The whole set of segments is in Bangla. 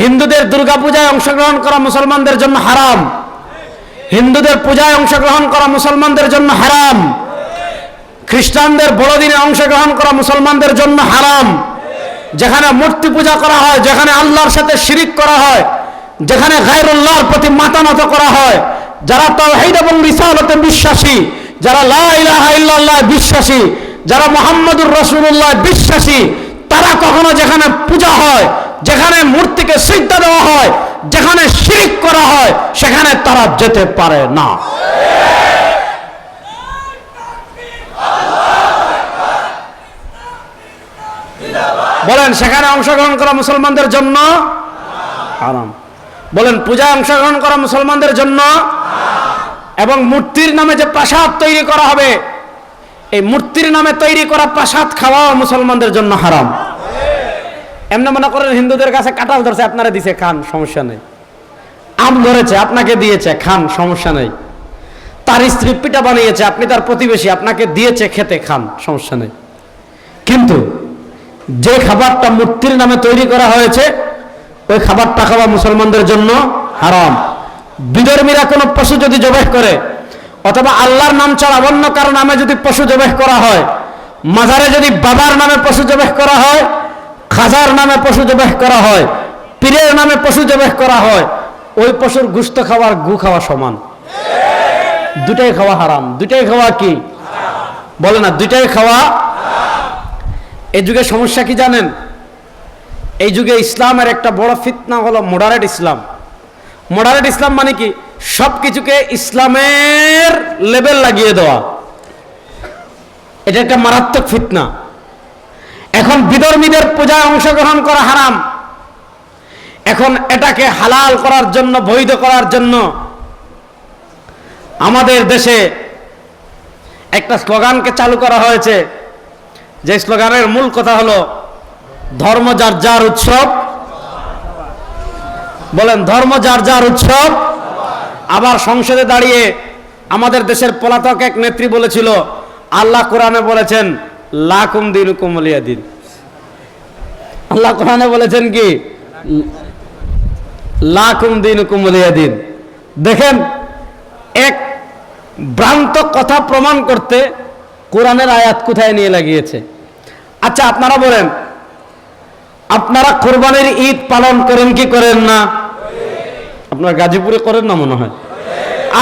হিন্দুদের দুর্গাপূজায় অংশগ্রহণ করা মুসলমানদের জন্য হারাম। হিন্দুদের পূজায় অংশগ্রহণ করা মুসলমানদের জন্য হারাম। খ্রিস্টানদের বড়দিনে অংশগ্রহণ করা মুসলমানদের জন্য হারাম। যেখানে মূর্তি পূজা করা হয়, যেখানে আল্লাহর সাথে শিরিক করা হয়, যেখানে গায়রুল্লাহর প্রতি মাথা নত করা হয়, যারা তাওহীদ এবং রিসালতে বিশ্বাসী, যারা লা ইলাহা ইল্লাল্লাহ বিশ্বাসী, যারা মুহাম্মদুর রাসূলুল্লাহ বিশ্বাসী, তারা কখনো যেখানে পূজা হয় যেখানে মূর্তিকে সিদ্ধা দেওয়া হয়, যেখানে শিরিক করা হয়, সেখানে তারা যেতে পারে না। বলেন, সেখানে অংশগ্রহণ করা মুসলমানদের জন্য হারাম। বলেন, পূজায় অংশগ্রহণ করা মুসলমানদের জন্য এবং মূর্তির নামে যে প্রাসাদ তৈরি করা হবে, এই মূর্তির নামে তৈরি করা প্রাসাদ খাওয়া মুসলমানদের জন্য হারাম। এমনি মনে করেন হিন্দুদের কাছে কাঁঠাল ধরছে, আপনারা দিছে, খান, সমস্যা নেই। আম ধরেছে, আপনাকে দিয়েছে, খান, সমস্যা নেই। তার স্ত্রী পিঠা বানিয়েছে, আপনি তার প্রতিবেশী, আপনাকে দিয়েছে খেতে, খান, সমস্যা নেই। কিন্তু যে খাবারটা মূর্তির নামে তৈরি করা হয়েছে, ওই খাবারটা খাওয়া মুসলমানদের জন্য হারাম। বিধর্মীরা কোনো পশু যদি জবেহ করে, অথবা আল্লাহর নাম ছাড়া অন্য কারও নামে যদি পশু জবেহ করা হয়, মাজারে যদি বাবার নামে পশু জবেহ করা হয় খাজার নামে পশু জবেহ করা হয়, পীরের নামে পশু জবেহ করা হয়, ওই পশুর গুস্ত খাওয়ার গু খাওয়া সমান। দুটাই খাওয়া হারাম। দুটাই খাওয়া কি? বলে না, দুটাই খাওয়া এই যুগে সমস্যা কি জানেন? এই যুগে ইসলামের একটা বড় ফিতনা হলো মডারেট ইসলাম। মডারেট ইসলাম মানে কি? সব কিছুকে ইসলামের লেভেল লাগিয়ে দেওয়া। এটা একটা মারাত্মক ফিতনা। এখন বিধর্মীদের পূজায় অংশগ্রহণ করা হারাম। এখন এটাকে হালাল করার জন্য, বৈধ করার জন্য আমাদের দেশে একটা স্লোগানকে চালু করা হয়েছে। যে স্লোগানের মূল কথা হলো, ধর্ম যার যার উৎসব। বলেন, ধর্ম যার যার উৎসব। আবার সংসদে দাঁড়িয়ে আমাদের দেশের পলাতক এক নেত্রী বলেছিল, আল্লাহ কোরআনে বলেছেন লাকুম দিন কুমলিয়া দিন। আল্লাহ কোরআনে বলেছেন কি? লাকুম দিন কুমলিয়া দিন। দেখেন, এক ভ্রান্ত কথা প্রমাণ করতে কোরআনের আয়াত কোথায় নিয়ে লাগিয়েছে? আচ্ছা আপনারা বলেন, আপনারা কোরবানির ঈদ পালন করেন কি করেন না? আপনারা গাজীপুরে করেন না মনে হয়?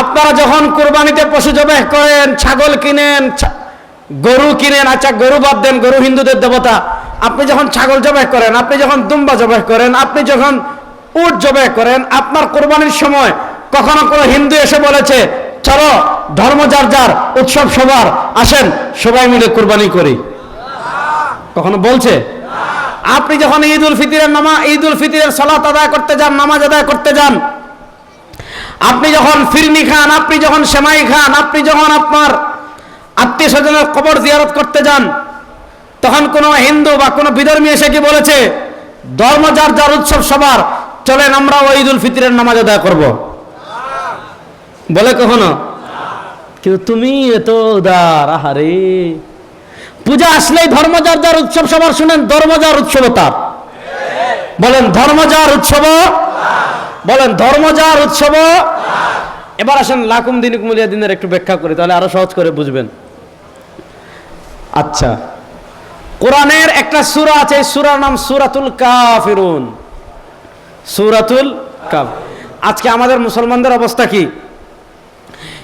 আপনারা যখন কোরবানিতে পশু জবাই করেন, ছাগল কিনেন গরু কিনেন আচ্ছা গরু বাদ দেন, গরু হিন্দুদের দেবতা। আপনি যখন ছাগল জবাই করেন, আপনি যখন দুম্বা জবাই করেন, আপনি যখন উট জবাই করেন, আপনার কোরবানির সময় কখনো কোনো হিন্দু এসে বলেছে, চলো, ধর্ম যার যার, উৎসব সবার, আসেন, সবাই মিলে কোরবানি করি। কখনো বলছে? আপনি যখন ঈদ উল ফিতরের নামা, ঈদ উল ফিতরের সালাত আদায় করতে যান, নামাজ আদায় করতে যান, আপনি যখন ফিরনি খান, আপনি যখন সেমাই খান, আপনি যখন আপনার আত্মীয় স্বজনের কবর জিয়ারত করতে যান। তখন কোনো হিন্দু বা কোনো বিধর্মী এসে কি বলেছে, ধর্ম যার যার উৎসব সবার, চলেন আমরা ওই ঈদ উল ফিতরের নামাজ আদায় করব। বলে কখনো? কিন্তু তুমি এত উদার, আহারে। পূজা আসলেই ধর্ম যার যার উৎসব সবার, শুনেন, ধর্ম যার, উৎসব তার। বলেন, ধর্ম যার, উৎসব বলেন, ধর্ম যার, উৎসব এবার আসেন, লাকুম দিন কুমলিয়া দিনের একটু ব্যাখ্যা করি, তাহলে আরও সহজ করে বুঝবেন। আচ্ছা। কোরআনের একটা সূরা আছে সূরার নাম সুরাতুল কাফিরুন। সুরাতুল কাফ। আজকে আমাদের মুসলমানদের অবস্থা কি?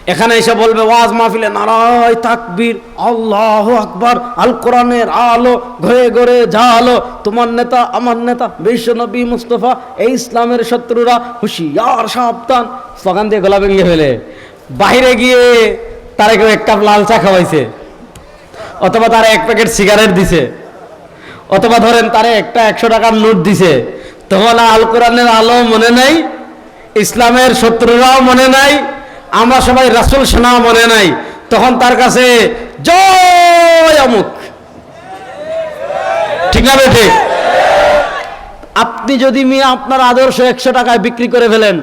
এখানে এসে বলবে, ওয়াজ মাহফিলে নারায় তাকবীর, আল্লাহ আকবার আল কোরআনের আলো ঘরে ঘরে আলো তোমার নেতা, আমার নেতা, বিশ্ব নবী মুস্তফা, এই ইসলামের শত্রুরা হুশিয়ার সাবধান। স্লোগান দিয়ে গোলা ভেঙে ফেলে। বাইরে গিয়ে তারা কেউ এক কাপ লাল চা খাওয়াইছে। অথবা তারা এক প্যাকেট সিগারেট দিছে। অথবা ধরেন তারা একটা একশো টাকার নোট দিছে। তখন আল কোরআনের আলো মনে নাই, ইসলামের শত্রুরাও মনে নাই, আমরা সবাই রাসুল সেনা মনে নাই। তখন তার কাছে, জয় অমুক। ঠিক না বেঠে? আপনি যদি মেয়ে আপনার আদর্শ একশো টাকায় বিক্রি করে ফেলেন,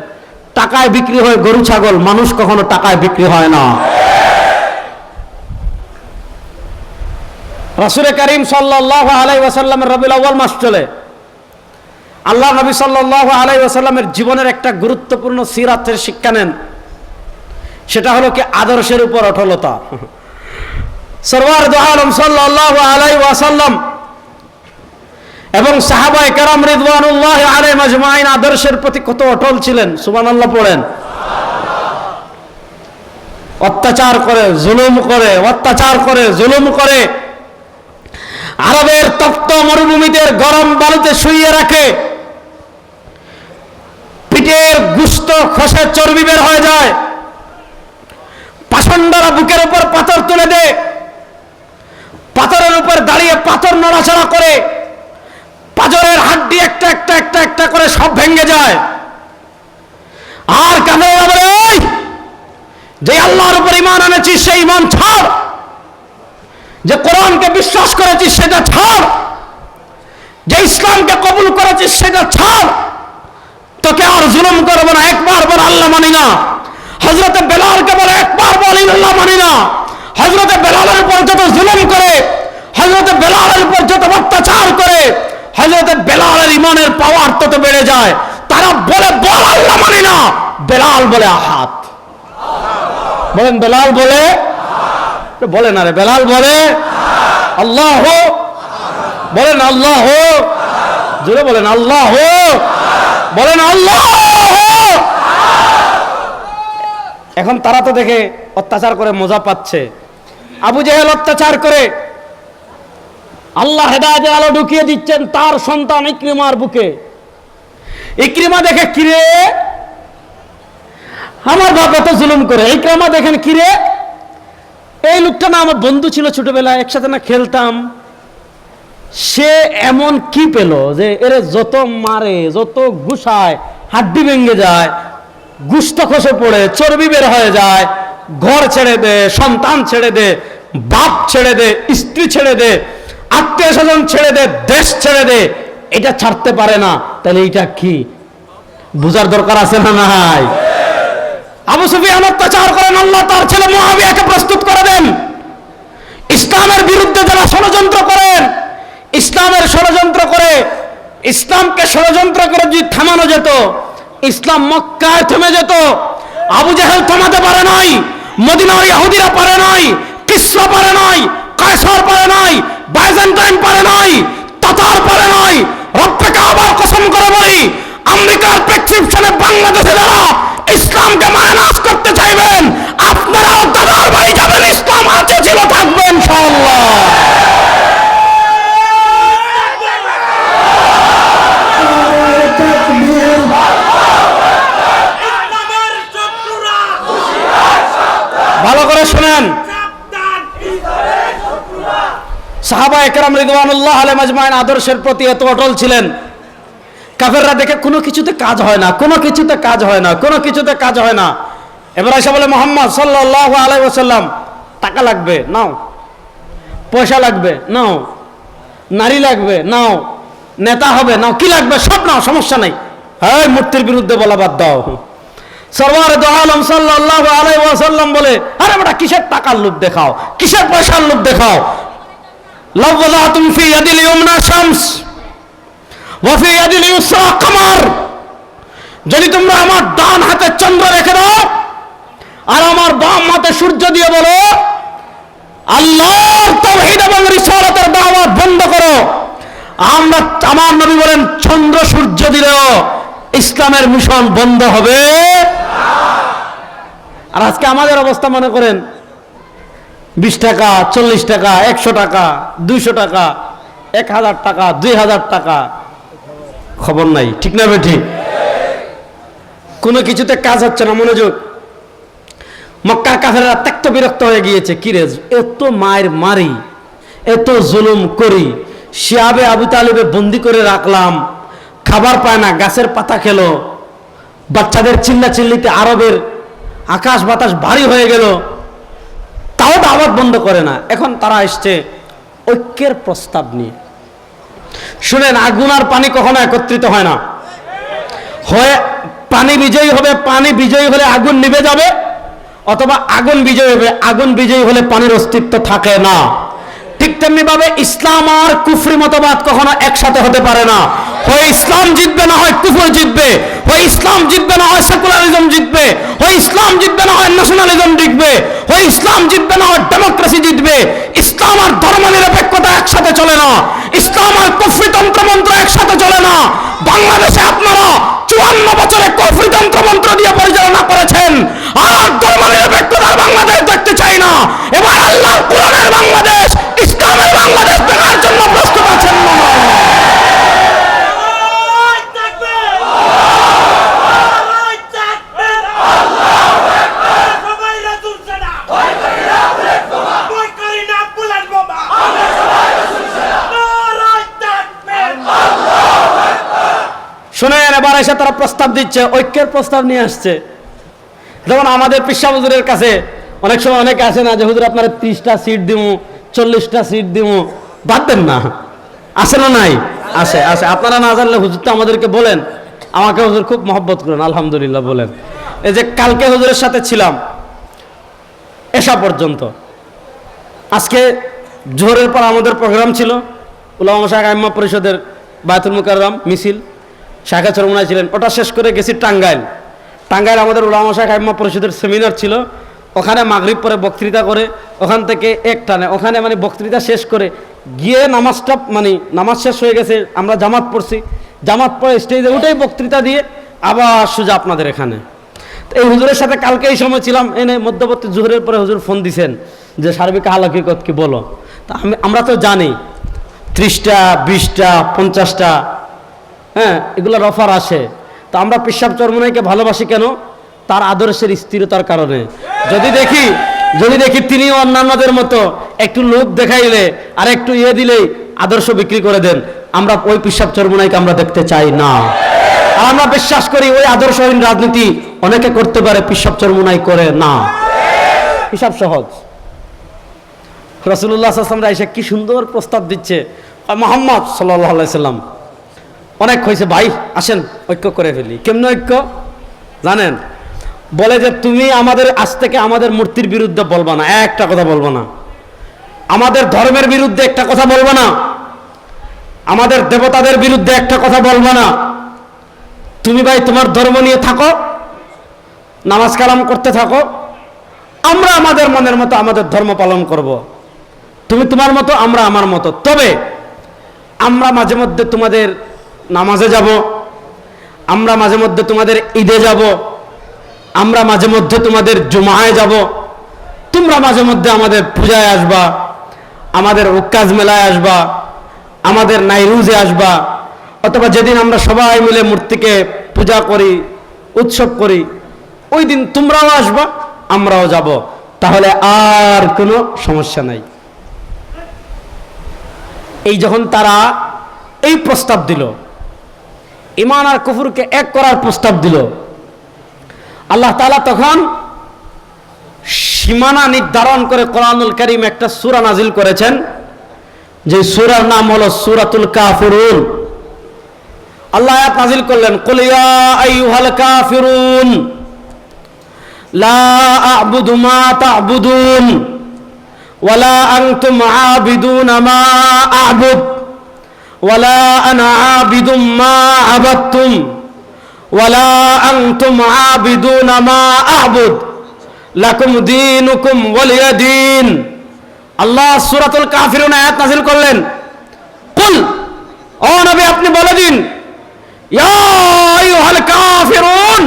টাকায় বিক্রি হয় গরু, ছাগল, মানুষ কখনো টাকায় বিক্রি হয় না। রাসুল করিম সাল্লাহ আলাই ওয়াসাল্লামের রবিল আউ্বাল মাস চলে। আল্লাহ নবী সাল্লাহ আলাই আসাল্লামের জীবনের একটা গুরুত্বপূর্ণ সিরাতের শিক্ষা নেন। সেটা হলো কি আদর্শের উপর অটলতা। সরওয়ার দোহালম সাল্লাহ আলাই ওয়াসাল্লাম এবং সাহাবাই কারাম রিদওয়ানুল্লাহ আলাই মাজমাইন আদর্শের প্রতি কত অটল ছিলেন, সুবহানাল্লাহ পড়েন। অত্যাচার করে, জুলুম করে, অত্যাচার করে, জুলুম করে আরবের তপ্ত মরুভূমিদের গরম বালুতে শুইয়ে রাখে। পিঠের গুস্ত খসে চর্বি বের হয়ে যায়। পাষণ্ডরা বুকের উপর পাথর তুলে দেয়। পাথরের উপর দাঁড়িয়ে পাথর নড়াচড়া করে। পাজরের হাড্ডি একটা একটা একটা একটা করে সব ভেঙে যায়। আর "এই, যে আল্লাহর উপর ইমান আনেছিস সেই ইমান ছাড়। যে কোরআনকে বিশ্বাস করেছিস সেটা ছাড়। যে ইসলামকে কবুল করেছি সেটা ছাড়। তোকে আর জুলুম করব না, একবার বল আল্লাহ মানি না। হজরতে বেলালকে বলে, একবার বল আল্লাহ মানি না। হজরতে বেলালের উপর যত জুলুম করে হজরতে বেলালের উপর যত অত্যাচার করে হজরতে বেলালের ইমানের পাওয়ার তত বেড়ে যায়। তারা বলে, বল আল্লাহ মানি না। বেলাল বলে, আহাত। বলেন, বেলাল বলে বলে না রে বেলাল বলে? আল্লাহ? বলেন আল্লাহ? জোরে বলেন আল্লাহ? বলেন আল্লাহ? এখন তারা তো দেখে অত্যাচার করে মজা পাচ্ছে। আবু জেহেল অত্যাচার করে। আল্লাহ হেদায়তের আলো ঢুকিয়ে দিচ্ছেন তার সন্তান ইক্রিমার বুকে। ইক্রিমা দেখে কিরে? আমার বাপ এত জুলুম করে। ইক্রিমা দেখেন কিরে? এই লোকটা না আমার বন্ধু ছিল ছোটবেলায়, একসাথে না খেলতাম। সে এমন কি পেল যে এর যত মারে, যত গুসায়, হাড্ডি ভেঙে যায়, গুস্ত খসে পড়ে, চর্বি বের হয়ে যায়, ঘর ছেড়ে দে, সন্তান ছেড়ে দে, বাপ ছেড়ে দে, স্ত্রী ছেড়ে দে আত্মীয় স্বজন ছেড়ে দে, দেশ ছেড়ে দে, এটা ছাড়তে পারে না। তাহলে এটা কি? বোঝার দরকার আছে না নাই? আবু সুফিয়ান অত্যাচার করেন, আল্লাহ তার ছেলে মুয়াবিয়াকে প্রস্তুত করে দেন। ইসলামের বিরুদ্ধে যারা ষড়যন্ত্র করেন ইসলামের ষড়যন্ত্র করে, ইসলামকে ষড়যন্ত্র করে যদি থামানো যেত, ইসলাম মক্কায় থেমে যেত। আবু জাহেল থামাতে পারে নাই, মদিনার ইহুদিরা পারে নাই, কিসরা পারে নাই, কায়সার পারে নাই, বাইজেন্টাইন পারে নাই, তাতার পারে নাই, রব্বে কাবার কসম করে বলি, আমেরিকার প্রেসক্রিপশনে বাংলাদেশে যারা ইসলামকে মায়নাস করতে চাইবেন, আপনারাও দাদার বাড়ি যাবেন, ইসলাম আছে ছিল থাকবে ইনশাআল্লাহ। ভালো করে শুনেন। সাহাবা একরাম রিদওয়ানুল্লাহ আলম আজমাইন আদর্শের প্রতি এত অটল ছিলেন। কাফেররা দেখে কোনো কিছুতে কাজ হয় না, কোনো কিছুতে কাজ হয় না, কোনো কিছুতে কাজ হয় না। এবার এসে বলে, মোহাম্মদ সাল্লাহ আলাই ওসাল্লাম টাকা লাগবে, নাও। পয়সা লাগবে, নাও। নারী লাগবে, নাও। নেতা হবে, নাও। কি লাগবে? সব নাও, সমস্যা নাই। হ্যাঁ মূর্তির বিরুদ্ধে বলা বাদ দাও। সরওয়ার দো আলম সাল্লাল্লাহু আলাইহি ওয়াসাল্লাম বলে, আরে বেটা, কিসের টাকার লোভ দেখাও? কিসের পয়সার লোভ দেখাও? লাওয়ালাতুম ফি ইয়াদিল ইউমনা শামস ওয়া ফি ইয়াদিল ইউসরা যদি তোমরা আমার ডান হাতে চন্দ্র রেখে দাও, আর আমার বাম হাতে সূর্য দিয়ে বলো, আল্লাহর তাওহীদ এবং রিসালাতের দাওয়াত বন্ধ করো। আমরা, আমার নবী বলেন, চন্দ্র সূর্য দিলেও ইসলামের মিশন বন্ধ হবে। আর আজকে আমাদের অবস্থা মনে করেন, বিশ টাকা, চল্লিশ টাকা, একশো টাকা, দুইশো টাকা, এক হাজার টাকা, দুই হাজার টাকা খবর নাই, ঠিক না ঠিক কোনো কিছুতে কাজ হচ্ছে না, মনোযোগ। মক্কার কাফেরা ত্যক্ত বিরক্ত হয়ে গিয়েছে কিরে এত মায়ের মারি, এত জুলুম করি, শিয়াবে আবু তালিবে বন্দি করে রাখলাম, খাবার পায় না, গাছের পাতা খেলো, বাচ্চাদের চিল্লা চিল্লিতে আরবের আকাশ বাতাস ভারী হয়ে গেল, তাও দাওয়াত বন্ধ করে না। এখন তারা এসছে ঐক্যের প্রস্তাব নিয়ে। শুনেন, আগুন আর পানি কখনো একত্রিত হয় না। হয় পানি বিজয়ী হবে, পানি বিজয়ী হলে আগুন নিভে যাবে, অথবা আগুন বিজয়ী হবে, আগুন বিজয়ী হলে পানির অস্তিত্ব থাকে না। ঠিক তেমনি ভাবে ইসলাম আর কুফরি মতবাদ কখনো একসাথে হতে পারে না। হয় ইসলাম জিতবে না, হয় কুফর জিতবে। হয় ইসলাম জিতবে না, হয় সেকুলারিজম জিতবে। হয় ইসলাম জিতবে না, হয় ন্যাশনালিজম জিতবে। হয় ইসলাম জিতবে না, হয় ডেমোক্রেসি জিতবে। ইসলাম আর ধর্ম নিরপেক্ষতা একসাথে চলে না। ইসলাম আর কুফরি তন্ত্রমন্ত্র একসাথে চলে না। বাংলাদেশে আপনারা চুয়ান্ন বছরে কুফরি তন্ত্রমন্ত্র দিয়ে পরিচালনা করেছেন। আর ধর্ম নিরপেক্ষতার বাংলাদেশ দেখতে চাই না। এবার আল্লাহ কোরআনের বাংলাদেশ, ইসলামের বাংলাদেশ দেখার জন্য প্রস্তুত আছেন না আল্লাহু তাকবীর আল্লাহু তাকবীর আল্লাহু আকবার সবাই রাসূল সানা ভয় করি না বুলেট বোমা ভয় করি না বুলেট বোমা আমরা সবাই রাসূল সানা নারায়ে তাকবীর শুনেন এবার এসে তারা প্রস্তাব দিচ্ছে, ঐক্যের প্রস্তাব নিয়ে আসছে। যেমন আমাদের পিসা হুজুরের কাছে, অনেক সময় অনেকে আসে না যে, হুজুর, আপনার ত্রিশটা সিট দিমু, চল্লিশটা সিট দিমু। বাদ দেন না। আসে না নাই? আসে আসে। আপনারা না জানলে হুজুর তো আমাদেরকে বলেন। আমাকে হুজুর খুব মহব্বত করেন, আলহামদুলিল্লাহ বলেন। এই যে কালকে হুজুরের সাথে ছিলাম এসা পর্যন্ত। আজকে জোহরের পর আমাদের প্রোগ্রাম ছিল উলামা শাখা আইম্মা পরিষদের বায়তুল মুকাররম মিছিল। শাখা চরমনায় ছিলেন। ওটা শেষ করে গেছি টাঙ্গাইল। টাঙ্গাইল আমাদের উলামা শাখা আইম্মা পরিষদের সেমিনার ছিল। ওখানে মাগরিব পরে বক্তৃতা করে, ওখান থেকে এক টানে, ওখানে মানে বক্তৃতা শেষ করে গিয়ে নামাজটা মানে নামাজ শেষ হয়ে গেছে, আমরা জামাত পড়ছি। জামাত পড়ে স্টেজে উঠেই বক্তৃতা দিয়ে আবার সোজা আপনাদের এখানে। তো এই হুজুরের সাথে কালকে এই সময় ছিলাম, এনে মধ্যবর্তী জোহরের পরে হুজুর ফোন দিছেন যে, সার্বিক হালাকিকত কি বলো? তা আমি আমরা তো জানি, ত্রিশটা, বিশটা, পঞ্চাশটা হ্যাঁ এগুলোর অফার আসে। তো আমরা পেশাব চরমনাইকে ভালোবাসি কেন? তার আদর্শের স্থিরতার কারণে। যদি দেখি যদি দেখি তিনি অন্যান্যদের মতো একটু লোভ দেখাইলে আর একটু ইয়ে দিলেই আদর্শ বিক্রি করে দেন, আমরা ওই পেশাব চরমনাইকে আমরা দেখতে চাই না। আর আমরা বিশ্বাস করি ওই আদর্শহীন রাজনীতি অনেকে করতে পারে পেশাব চরমনাই করে না। হিসাব সহজ। রসুল্লাহ আসলামরা এসে কি সুন্দর প্রস্তাব দিচ্ছে। মোহাম্মদ সাল্লাহ সাল্লাম অনেক হয়েছে, ভাই, আসেন, ঐক্য করে ফেলি। কেমন ঐক্য? জানেন, বলে যে, তুমি আমাদের, আজ থেকে আমাদের মূর্তির বিরুদ্ধে বলবা না। একটা কথা বলব না। আমাদের ধর্মের বিরুদ্ধে একটা কথা বলব না। আমাদের দেবতাদের বিরুদ্ধে একটা কথা বলব না। তুমি ভাই, তোমার ধর্ম নিয়ে থাকো, নামাজ কালাম করতে থাকো। আমরা আমাদের মনের মতো আমাদের ধর্ম পালন করব। তুমি তোমার মতো, আমরা আমার মতো। তবে আমরা মাঝে মধ্যে তোমাদের নামাজে যাব, আমরা মাঝে মধ্যে তোমাদের ঈদে যাব, আমরা মাঝে মধ্যে তোমাদের জুমায় যাব, তোমরা মাঝে মধ্যে আমাদের পূজায় আসবা, আমাদের উক্কাজ মেলায় আসবা, আমাদের নাইরুজে আসবা, অথবা যেদিন আমরা সবাই মিলে মূর্তিকে পূজা করি, উৎসব করি, ওই দিন তোমরাও আসবা, আমরাও যাব। তাহলে আর কোনো সমস্যা নাই। এই যখন তারা এই প্রস্তাব দিল ইমান আর কুফুরকে এক করার প্রস্তাব দিল। আল্লাহ তাআলা তখন সীমানা নির্ধারণ করে কোরআনুল করিম একটা সূরা নাজিল করেছেন। যে সূরার নাম হলো সুরাতুল কাফিরুন। আল্লাহ আয়াত নাজিল করলেন, কুল ইয়া আইয়ুহাল কাফিরুন, লা আ'বুদু মা তা'বুদুন ওয়ালা আনতুম আবিদুনা মা আ'বুদ। ওয়ালা আনা আবিদুম মা আবাদতুম, ওয়ালা আনতুম আবিদুনা মা আ'বুদ, লাকুম দীনুকুম ওয়ালিয়া দীন। আল্লাহ সূরাতুল কাফিরুন আয়াত নাযিল করলেন। কুল, ও নবী আপনি বলে দিন, ইয়া আইয়ুহাল কাফিরুন,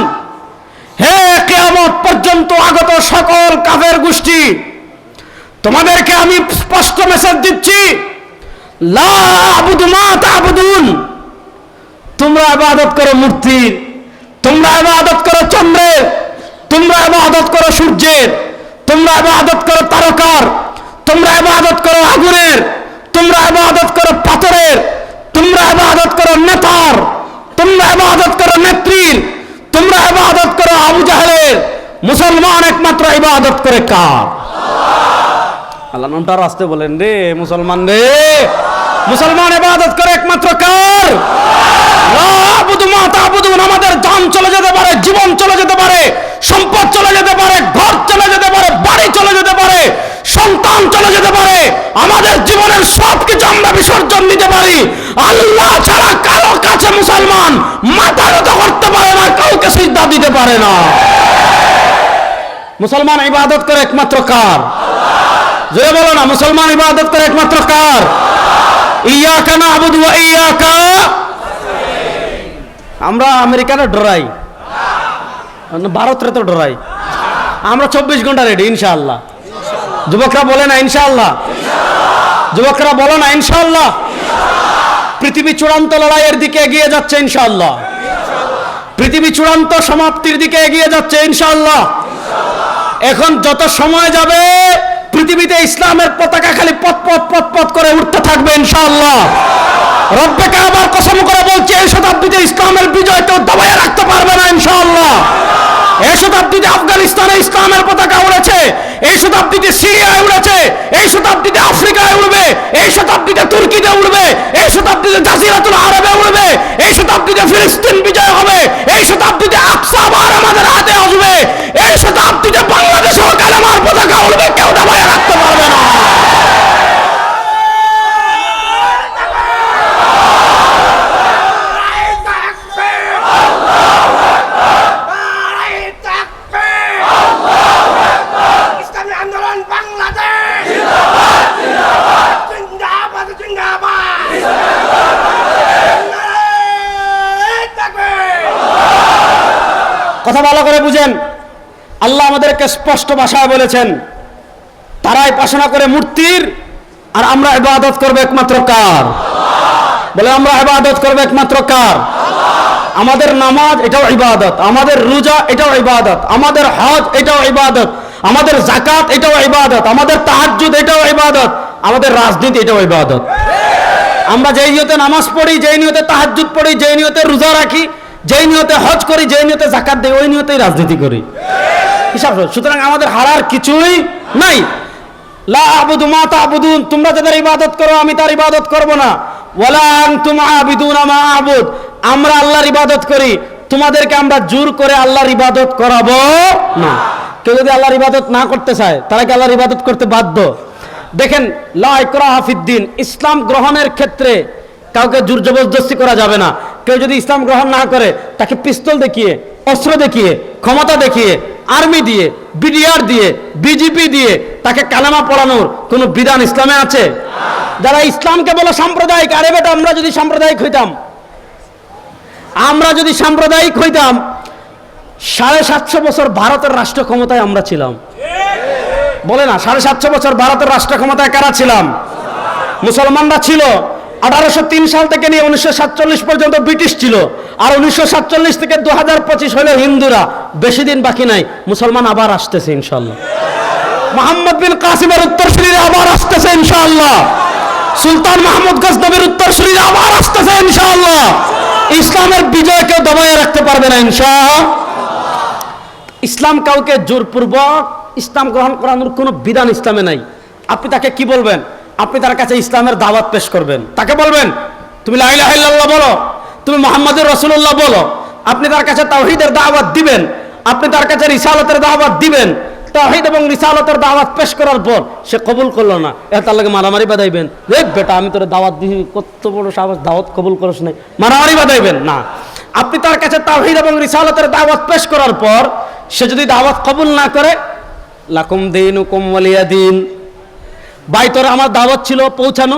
হে কিয়ামত পর্যন্ত আগত সকল কাফের গোষ্ঠী, তোমাদেরকে আমি স্পষ্ট মেসেজ দিচ্ছি লা আবুদু মা তা'বুদুন তোমরা ইবাদত করো মূর্তির তোমরা ইবাদত করো চন্দ্রের তোমরা ইবাদত করো সূর্যের, তোমরা ইবাদত করো তারকার, তোমরা ইবাদত করো আগুনের, তোমরা ইবাদত করো পাথরের, তোমরা ইবাদত করো নেতার, তোমরা ইবাদত করো নেত্রীর, তোমরা ইবাদত করো আবু জাহেলের। মুসলমান একমাত্র ইবাদত করে কার? আল্লাহ নামটার আসতে বলেন রে, মুসলমান রে। মুসলমান ইবাদত করে একমাত্র কার? আমাদের জান চলে যেতে পারে, জীবন চলে যেতে পারে, সম্পদ চলে যেতে পারে, ঘর চলে যেতে পারে, বাড়ি চলে যেতে পারে, সন্তান চলে যেতে পারে, আমাদের জীবনের সব কিছু আমরা বিসর্জন দিতে পারি। আল্লাহ ছাড়া কারও কাছে মুসলমান মাথা নত করতে পারে না, কাউকে সিদ্ধা দিতে পারে না। মুসলমান ইবাদত করে একমাত্র কার? জোরে বলো না, মুসলমান ইবাদত করে একমাত্র কার? ইয়াকা না আবুদু ইয়াকা আমরা আমেরিকানে ডরাই। ভারতরে তো ডরাই। আমরা চব্বিশ ঘণ্টা রেডি ইনশাআল্লাহ। যুবকরা বলে না, ইনশাআল্লাহ। যুবকরা বলো না, ইনশাআল্লাহ। পৃথিবী চূড়ান্ত লড়াইয়ের দিকে এগিয়ে যাচ্ছে, ইনশাআল্লাহ। পৃথিবী চূড়ান্ত সমাপ্তির দিকে এগিয়ে যাচ্ছে, ইনশাআল্লাহ। এখন যত সময় যাবে পৃথিবীতে ইসলামের পতাকা খালি পথ পথ পথ পথ করে উঠতে থাকবে, ইনশাআল্লাহ। রব্বে কাবার কসম করে বলছে, এই শতাব্দীতে ইসলামের বিজয় কেউ দাবায় রাখতে পারবে না, ইনশাআল্লাহ। এই শতাব্দীতে আফগানিস্তানে ইসলামের পতাকা উড়েছে, এই শতাব্দীতে সিরিয়ায় উড়েছে, এই শতাব্দীতে আফ্রিকায় উড়বে, এই শতাব্দীতে তুর্কিতে উড়বে, এই শতাব্দীতে জাজিরাতুল আরবে উড়বে, এই শতাব্দীতে ফিলিস্তিন বিজয় হবে, এই শতাব্দীতে আকসা আবার আমাদের হাতে আসবে, এই শতাব্দীতে বাংলাদেশেও কালামার পতাকা উড়বে, কেউ দাবায় রাখতে পারবে না ইসলামী আন্দোলন বাংলাদেশ জিন্দাবাদ জিন্দাবাদ নারায়ে তাকবীর কথা ভালো করে বুঝেন আল্লাহ আমাদেরকে স্পষ্ট ভাষায় বলেছেন, তারাই উপাসনা করে মূর্তির, আর আমরা ইবাদত করব একমাত্র কার? বলে, আমরা ইবাদত করব একমাত্র কার? আমাদের নামাজ এটাও ইবাদত, আমাদের রোজা এটাও ইবাদত, আমাদের হজ এটাও ইবাদত, আমাদের জাকাত এটাও ইবাদত, আমাদের তাহাজ্জুদ এটাও ইবাদত, আমাদের রাজনীতি এটাও ইবাদত। আমরা যেই নিয়তে নামাজ পড়ি, যেই নিয়তে তাহাজ্জুদ পড়ি, যেই নিয়তে রোজা রাখি, যেই নিয়তে হজ করি, যেই নিয়তে জাকাত দেই, ওই নিয়তেই রাজনীতি করি। হিসাব সুতরাং আমাদের হারার কিছুই নাই। লা আবুদু মা তোমরা যাদের ইবাদত করো, আমি তার ইবাদত করব না। ওয়ালা আনতুম আমরা আল্লাহর ইবাদত করি। তোমাদেরকে আমরা জোর করে আল্লাহর ইবাদত করাবো না। কেউ যদি আল্লাহর ইবাদত না করতে চায়, তারা কি আল্লাহর ইবাদত করতে বাধ্য? দেখেন, লা ইকরাহা ফিদ্দিন, ইসলাম গ্রহণের ক্ষেত্রে কাউকে জোর জবরদস্তি করা যাবে না। কেউ যদি ইসলাম গ্রহণ না করে, তাকে পিস্তল দেখিয়ে অস্ত্র দেখিয়ে, ক্ষমতা দেখিয়ে, আর্মি দিয়ে, বিডিআর দিয়ে, বিজেপি দিয়ে তাকে কালামা পড়ানোর কোনো বিধান ইসলামে আছে? যারা ইসলামকে বলে সাম্প্রদায়িক, আরে বেটা আমরা যদি সাম্প্রদায়িক হইতাম, আমরা যদি সাম্প্রদায়িক হইতাম, সাড়ে সাতশো বছর ভারতের রাষ্ট্র ক্ষমতায় আমরা ছিলাম। বলে না, সাড়ে সাতশো বছর ভারতের রাষ্ট্র ক্ষমতায় কারা ছিলাম? মুসলমানরা ছিল। আঠারোশো তিন সাল থেকে নিয়ে উনিশশো সাতচল্লিশ পর্যন্ত ব্রিটিশ ছিল। আর উনিশশো সাতচল্লিশ থেকে দু হাজার পঁচিশ হলে হিন্দুরা। বেশি দিন বাকি নাই। মুসলমান আবার আসতেছে ইনশাল্লাহ মোহাম্মদ বিন কাসিমের উত্তরসূরিরা আবার আসতেছে, ইনশাআল্লাহ। সুলতান মাহমুদ গজনবীর উত্তরসূরিরা আবার আসতেছে, ইনশাআল্লাহ। ইসলামের বিজয় কেউ দবায় রাখতে পারবে না ইনশা ইসলাম কাউকে জোরপূর্বক ইসলাম গ্রহণ করানোর কোনো বিধান ইসলামে নাই। আপনি তাকে কি বলবেন? আপনি তার কাছে ইসলামের দাওয়াত পেশ করবেন। তাকে বলবেন, তুমি লাইলাহ বলো। তুমি মোহাম্মদুর রসুল্লাহ বলো, আপনি তার কাছে তাওহিদের দাওয়াত দিবেন, আপনি তার কাছে রিসালতের দাওয়াত দিবেন তাহিদ এবং রিসালতের দাওয়াত পেশ করার পর সে কবুল করল না এ তার লাগে মারামারি বাদাইবেন দেখ বেটা আমি তোর দাওয়াত দিই কত বড় সাহস, দাওয়াত কবুল করস নাই, মারামারি বাদাইবেন না। আপনি তার কাছে তাহিদ এবং রিসালতের দাওয়াত পেশ করার পর সে যদি দাওয়াত কবুল না করে, লাকুম দিন ওয়ালিয়া দিন। তোর আমার দাওয়াত ছিল পৌঁছানো,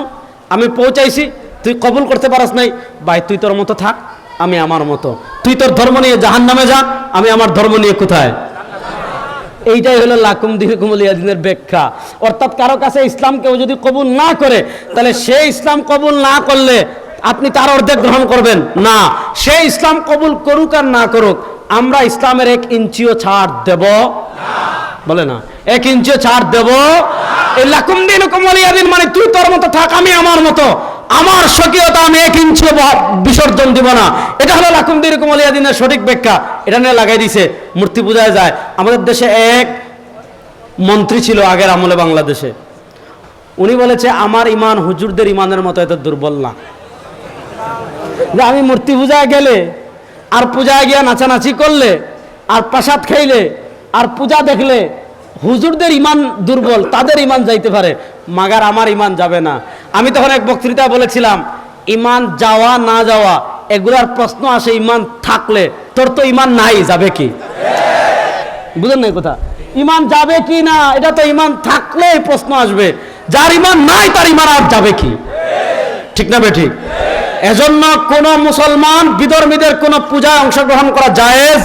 আমি পৌঁছাইছি তুই কবুল করতে পারস নাই? ভাই, তুই তোর মতো থাক, আমি আমার মতো। তুই তোর ধর্ম নিয়ে জাহান নামে যা, আমি আমার ধর্ম নিয়ে কোথায়? এইটাই হলো লাকুম দিন দিনের ব্যাখ্যা। অর্থাৎ কারও কাছে ইসলাম কেউ যদি কবুল না করে, তাহলে সে ইসলাম কবুল না করলে আপনি তার অর্ধেক গ্রহণ করবেন। না, সে ইসলাম কবুল করুক আর না করুক, আমরা ইসলামের এক ইঞ্চিও ছাড় দেব। বলে না, এক ইঞ্চিও ছাড় দেব। এই লাকুম দিন মানে তুই তোর মতো থাক, আমি আমার মতো। আমার স্বকীয়তা আমি এক ইঞ্চি বিসর্জন দিব না। এটা হলো লাকুম দিন দিনের সঠিক ব্যাখ্যা। এটা নিয়ে লাগাই দিছে। মূর্তি পূজায় যায়। আমাদের দেশে এক মন্ত্রী ছিল আগের আমলে বাংলাদেশে। উনি বলেছে, আমার ইমান হুজুরদের ইমানের মতো, এত দুর্বল না। যে আমি মূর্তি পূজায় গেলে, আর পূজায় গিয়া নাচানাচি করলে, আর প্রসাদ খাইলে, আর পূজা দেখলে, হুজুরদের ইমান দুর্বল, তাদের ইমান যাইতে পারে। মাগার আমার ইমান যাবে না। আমি তখন এক বক্তৃতা বলেছিলাম, ইমান যাওয়া না যাওয়া, এগুলার প্রশ্ন আসে ইমান থাকলে, তোর তো ইমান নাই, যাবে কি? বুঝেন না কথা? ইমান যাবে কি না, এটা তো ইমান থাকলে প্রশ্ন আসবে। যার ইমান নাই, তার ইমান আর যাবে কি? ঠিক না বে ঠিক? এজন্য কোন মুসলমান বিধর্মীদের কোন পূজায় অংশগ্রহণ করা জায়েজ?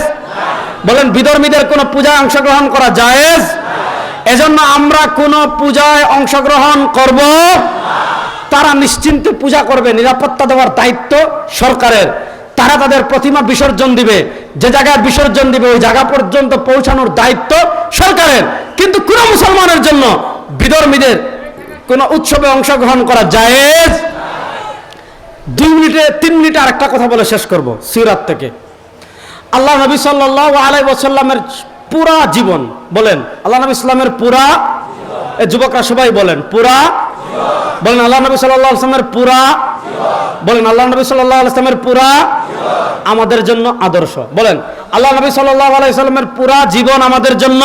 বলেন, বিধর্মীদের কোন পূজায় অংশগ্রহণ করা জায়েজ? এজন্য আমরা কোন পূজায় অংশগ্রহণ করব তারা নিশ্চিন্তে পূজা করবে, নিরাপত্তা দেওয়ার দায়িত্ব সরকারের। তারা তাদের প্রতিমা বিসর্জন দিবে, যে জায়গায় বিসর্জন দিবে, ওই জায়গা পর্যন্ত পৌঁছানোর দায়িত্ব সরকারের। কিন্তু কোন মুসলমানের জন্য বিধর্মীদের কোন উৎসবে অংশগ্রহণ করা জায়েজ দুই মিনিটে, তিন মিনিটে আরেকটা কথা বলে শেষ করব, সিরাত থেকে। আল্লাহ নবী সাল্লাহ আলাই ওসাল্লামের পুরা জীবন, বলেন। আল্লাহ নবী ইসলামের পুরা যুবকরা সবাই বলেন, পুরা, বলেন আল্লাহ নবী সাল্লাহ পুরা, বলেন আল্লাহ নবী সাল্লাহ পুরা আমাদের জন্য আদর্শ, বলেন। আল্লাহ নবী সাল্লাহ পুরা জীবন আমাদের জন্য,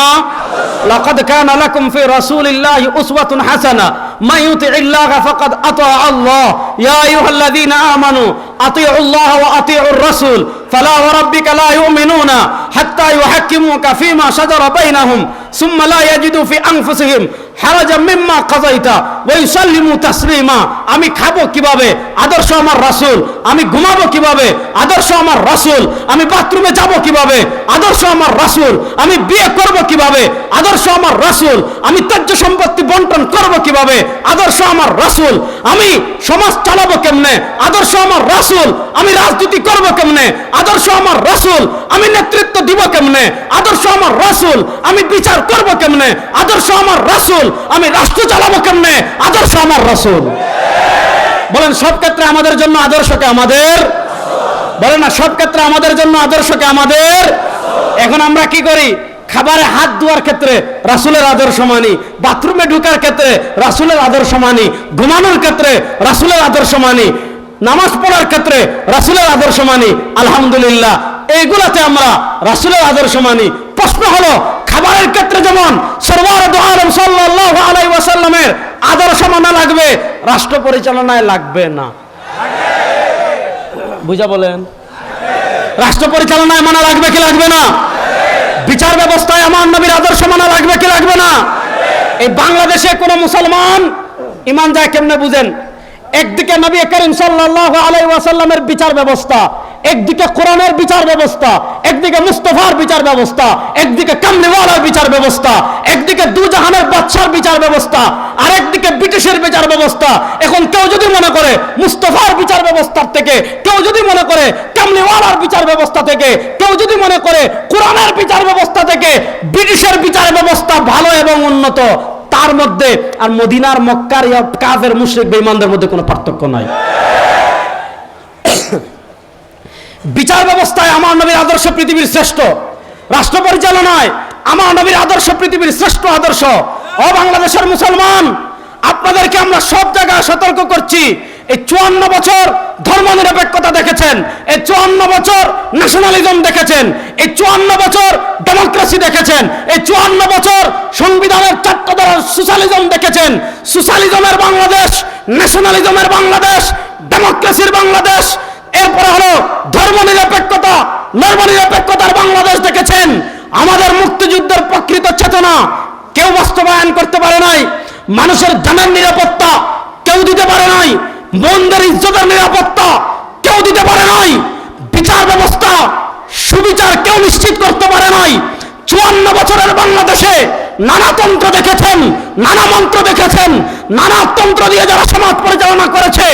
লাকাদ কান আলাকুম ফি রাসূলিল্লাহি উসওয়াতুন হাসানা। من يطع الله فقد أطاع الله. يا أيها الذين آمنوا أطيعوا الله وأطيعوا الرسول فلا وربك لا يؤمنون حتى يحكموك فيما شجر بينهم ثم لا يجدوا في أنفسهم আমি খাব কীভাবে? আদর্শ আমার রাসূল। আমি ঘুমাবো কীভাবে? আদর্শ আমার রাসূল। আমি বাথরুমে যাব কীভাবে? আদর্শ আমার রাসূল। আমি বিয়ে করব কীভাবে? আদর্শ আমার রাসূল। আমি ত্যায্য সম্পত্তি বন্টন করব কীভাবে? আদর্শ আমার রাসুল। আমি সমাজ চালাবো কেমনে? আদর্শ আমার রাসূল। আমি রাজনীতি করব কেমনে? আদর্শ আমার রাসূল। আমি নেতৃত্ব দিব কেমনে? আদর্শ আমার রাসূল। আমি বিচার করব কেমনে? আদর্শ আমার রাসূল। আমি রাষ্ট্র চালাবো কেমনে? আদর্শ আমার রাসূল। বলেন, সব ক্ষেত্রে আমাদের জন্য আদর্শকে আমাদের? বলে না, সব ক্ষেত্রে আমাদের জন্য আদর্শকে আমাদের? এখন আমরা কি করি? খাবারে হাত ধোয়ার ক্ষেত্রে রাসুলের আদর্শ মানি, বাথরুমে ঢুকার ক্ষেত্রে রাসুলের আদর্শ মানি, ঘুমানোর ক্ষেত্রে রাসুলের আদর্শ মানি, নামাজ পড়ার ক্ষেত্রে রাসুলের আদর্শ মানি, আলহামদুলিল্লাহ। এইগুলাতে আমরা রাসুলের আদর্শ মানি। প্রশ্ন হলো খাবারের ক্ষেত্রে যেমন আলম সাল্লাল্লাহু আলাইহি ওয়াসাল্লামের আদর্শ মানা লাগবে, রাষ্ট্র পরিচালনায় লাগবে না। বুঝা বলেন? রাষ্ট্র পরিচালনায় মানা লাগবে কি লাগবে না? বিচার ব্যবস্থায় আমার নবীর আদর্শ মানা লাগবে কি লাগবে না? এই বাংলাদেশে কোন মুসলমান ইমান যায় কেমনে বুঝেন? একদিকে নবী করিম সাল্লাল্লাহু আলাইহি ওয়াসাল্লামের বিচার ব্যবস্থা, একদিকে কোরআনের বিচার ব্যবস্থা, একদিকে মুস্তফার বিচার ব্যবস্থা, একদিকে কামলিওয়ালার বিচার ব্যবস্থা, একদিকে দুজাহানের বাদশার বিচার ব্যবস্থা আর একদিকে ব্রিটিশের বিচার ব্যবস্থা। এখন কেউ যদি মনে করে মুস্তফার বিচার ব্যবস্থার থেকে, কেউ যদি মনে করে কামলিওয়ালার বিচার ব্যবস্থা থেকে, কেউ যদি মনে করে কোরআনের বিচার ব্যবস্থা থেকে, ব্রিটিশের বিচার ব্যবস্থা ভালো এবং উন্নত তার মধ্যে আর মদিনার মক্কার কাফের মুশ্রিক বেঈমানদের মধ্যে কোনো পার্থক্য নাই। বিচার ব্যবস্থায় আমার নবীর আদর্শ পৃথিবীর শ্রেষ্ঠ। রাষ্ট্র পরিচালনায় আমার নবীর আদর্শ পৃথিবীর শ্রেষ্ঠ আদর্শ। ও বাংলাদেশের মুসলমান, আপনাদেরকে আমরা সব জায়গায় সতর্ক করছি। এই চুয়ান্ন বছর ধর্মনিরপেক্ষতা দেখেছেন, এই চুয়ান্ন বছর ন্যাশনালিজম দেখেছেন, এই চুয়ান্ন বছর ডেমোক্রেসি দেখেছেন, এই চুয়ান্ন বছর সংবিধানের চারটা সোশ্যালিজম দেখেছেন সোশ্যালিজমের বাংলাদেশ ন্যাশনালিজমের বাংলাদেশ ডেমোক্রেসির বাংলাদেশ, এরপরে হলো ধর্মনিরপেক্ষতা, ধর্মনিরপেক্ষতার বাংলাদেশ দেখেছেন। আমাদের মুক্তিযুদ্ধের প্রকৃত চেতনা কেউ বাস্তবায়ন করতে পারে নাই, মানুষের জানের নিরাপত্তা কেউ দিতে পারে নাই মন্দের ইজ্জতের নিরাপত্তা কেউ দিতে পারে নাই। বিচার ব্যবস্থা, সুবিচার কেউ নিশ্চিত করতে পারে নাই। চুয়ান্ন বছরের বাংলাদেশে নানা তন্ত্র দেখেছেন, নানা মন্ত্র দেখেছেন, নানা তন্ত্র দিয়ে যারা সমাজ পরিচালনা করেছে,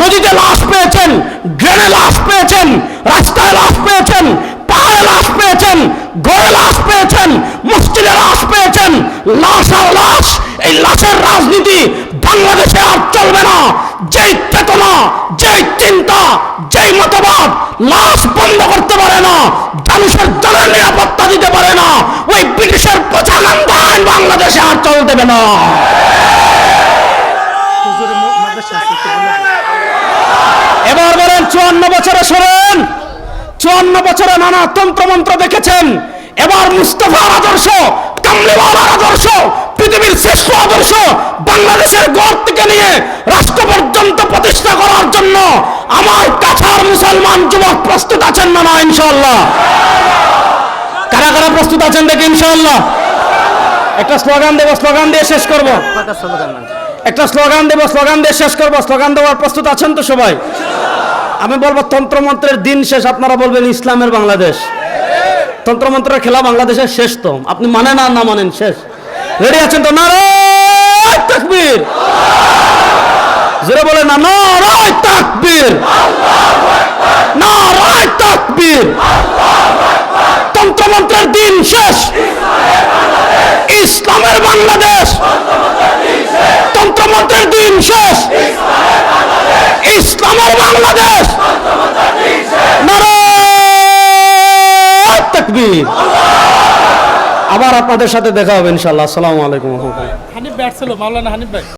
নদীতে লাশ পেয়েছেন ড্রেনে লাশ পেয়েছেন, রাস্তায় লাশ পেয়েছেন, পাহাড়ে লাশ পেয়েছেন ঘরে লাশ পেয়েছেন, মসজিদে লাশ পেয়েছেন, লাশ আর লাশ, এই লাশের রাজনীতি বাংলাদেশে আর চলবে না। যেই চেতনা যেই চিন্তা যেই মতবাদ লাশ বন্ধ করতে পারে না মানুষের জনের নিরাপত্তা দিতে পারে না ওই ব্রিটিশের প্রচারণা আইন বাংলাদেশে আর চল দেবে না। এবার বলেন চুয়ান্ন বছরে শোনেন চুয়ান্ন বছরে নানা তন্ত্রমন্ত্র দেখেছেন। এবার মুস্তফার আদর্শ কামলিওয়ালার আদর্শ পৃথিবীর শ্রেষ্ঠ আদর্শ বাংলাদেশের গড় থেকে নিয়ে রাষ্ট্র পর্যন্ত প্রতিষ্ঠা করার জন্য আমার কাছার মুসলমান যুবক প্রস্তুত আছেন না না ইনশাল্লাহ কারা কারা প্রস্তুত আছেন দেখে ইনশাল্লাহ একটা স্লোগান দেবো, স্লোগান দিয়ে শেষ করব। একটা স্লোগান দেবো, স্লোগান দিয়ে শেষ করব। স্লোগান দেওয়ার প্রস্তুত আছেন তো সবাই? আমি বলব, তন্ত্রমন্ত্রের দিন শেষ, আপনারা বলবেন ইসলামের বাংলাদেশ। তন্ত্রমন্ত্রের খেলা বাংলাদেশের শেষ তো আপনি মানেন আর না মানেন, শেষ। রেডি আছেন তো? নারায় তাকবীর। জোরে বলে না, নারায় তাকবীর। নারায় তাকবীর। তন্ত্রমন্ত্রের দিন শেষ। ইসলামের বাংলাদেশ। তন্ত্রমন্ত্রের দিন শেষ। ইসলামের বাংলাদেশ। নারায় তাকবীর। আবার আপনাদের সাথে দেখা হবে ইনশাআল্লাহ। আসসালামু আলাইকুম। হানিফ ব্যাট ছিল মাওলানা হানিফ ভাই।